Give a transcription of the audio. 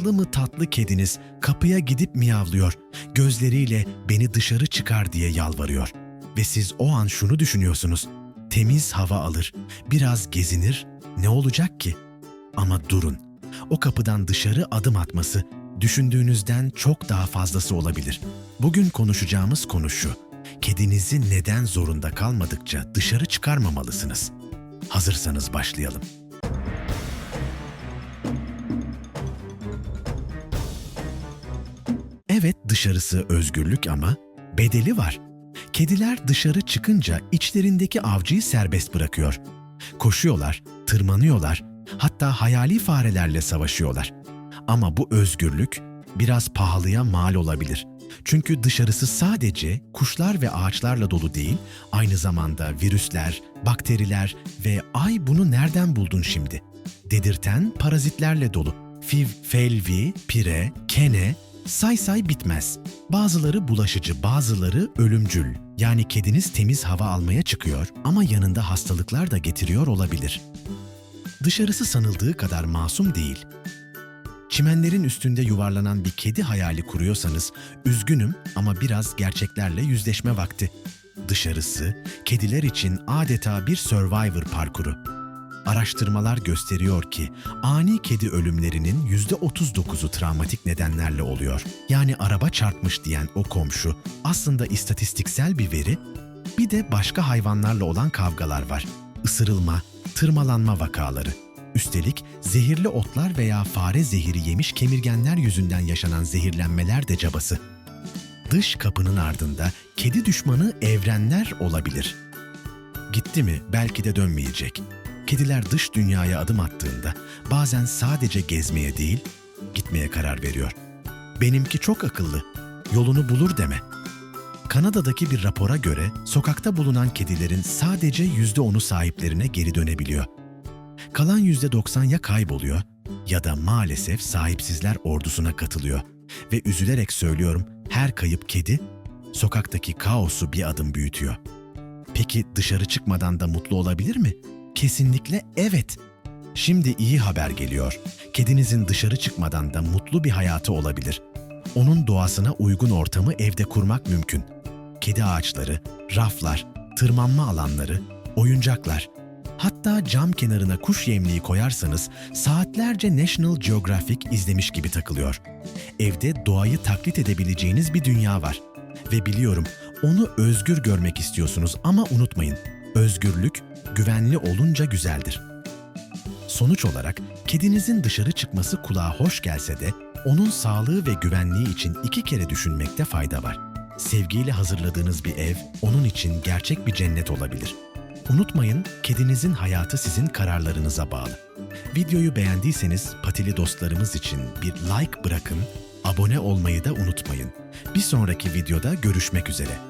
tatlı mı tatlı kediniz kapıya gidip miyavlıyor. Gözleriyle beni dışarı çıkar diye yalvarıyor. Ve siz o an şunu düşünüyorsunuz. Temiz hava alır, biraz gezinir, ne olacak ki? Ama durun. O kapıdan dışarı adım atması düşündüğünüzden çok daha fazlası olabilir. Bugün konuşacağımız konu şu. Kedinizi neden zorunda kalmadıkça dışarı çıkarmamalısınız. Hazırsanız başlayalım. Evet dışarısı özgürlük ama bedeli var. Kediler dışarı çıkınca içlerindeki avcıyı serbest bırakıyor. Koşuyorlar, tırmanıyorlar, hatta hayali farelerle savaşıyorlar. Ama bu özgürlük biraz pahalıya mal olabilir. Çünkü dışarısı sadece kuşlar ve ağaçlarla dolu değil, aynı zamanda virüsler, bakteriler ve ay bunu nereden buldun şimdi? Dedirten parazitlerle dolu. Fiv, felvi, pire, kene, say say bitmez. Bazıları bulaşıcı, bazıları ölümcül. Yani kediniz temiz hava almaya çıkıyor ama yanında hastalıklar da getiriyor olabilir. Dışarısı sanıldığı kadar masum değil. Çimenlerin üstünde yuvarlanan bir kedi hayali kuruyorsanız üzgünüm ama biraz gerçeklerle yüzleşme vakti. Dışarısı kediler için adeta bir survivor parkuru. Araştırmalar gösteriyor ki ani kedi ölümlerinin %39'u travmatik nedenlerle oluyor. Yani araba çarpmış diyen o komşu aslında istatistiksel bir veri. Bir de başka hayvanlarla olan kavgalar var. Isırılma, tırmalanma vakaları. Üstelik zehirli otlar veya fare zehiri yemiş kemirgenler yüzünden yaşanan zehirlenmeler de cabası. Dış kapının ardında kedi düşmanı evrenler olabilir. Gitti mi belki de dönmeyecek. Kediler dış dünyaya adım attığında bazen sadece gezmeye değil, gitmeye karar veriyor. Benimki çok akıllı, yolunu bulur deme. Kanada'daki bir rapora göre sokakta bulunan kedilerin sadece %10'u sahiplerine geri dönebiliyor. Kalan %90 ya kayboluyor ya da maalesef sahipsizler ordusuna katılıyor. Ve üzülerek söylüyorum her kayıp kedi sokaktaki kaosu bir adım büyütüyor. Peki dışarı çıkmadan da mutlu olabilir mi? Kesinlikle evet. Şimdi iyi haber geliyor. Kedinizin dışarı çıkmadan da mutlu bir hayatı olabilir. Onun doğasına uygun ortamı evde kurmak mümkün. Kedi ağaçları, raflar, tırmanma alanları, oyuncaklar. Hatta cam kenarına kuş yemliği koyarsanız saatlerce National Geographic izlemiş gibi takılıyor. Evde doğayı taklit edebileceğiniz bir dünya var. Ve biliyorum onu özgür görmek istiyorsunuz ama unutmayın. Özgürlük güvenli olunca güzeldir. Sonuç olarak kedinizin dışarı çıkması kulağa hoş gelse de onun sağlığı ve güvenliği için iki kere düşünmekte fayda var. Sevgiyle hazırladığınız bir ev onun için gerçek bir cennet olabilir. Unutmayın, kedinizin hayatı sizin kararlarınıza bağlı. Videoyu beğendiyseniz patili dostlarımız için bir like bırakın, abone olmayı da unutmayın. Bir sonraki videoda görüşmek üzere.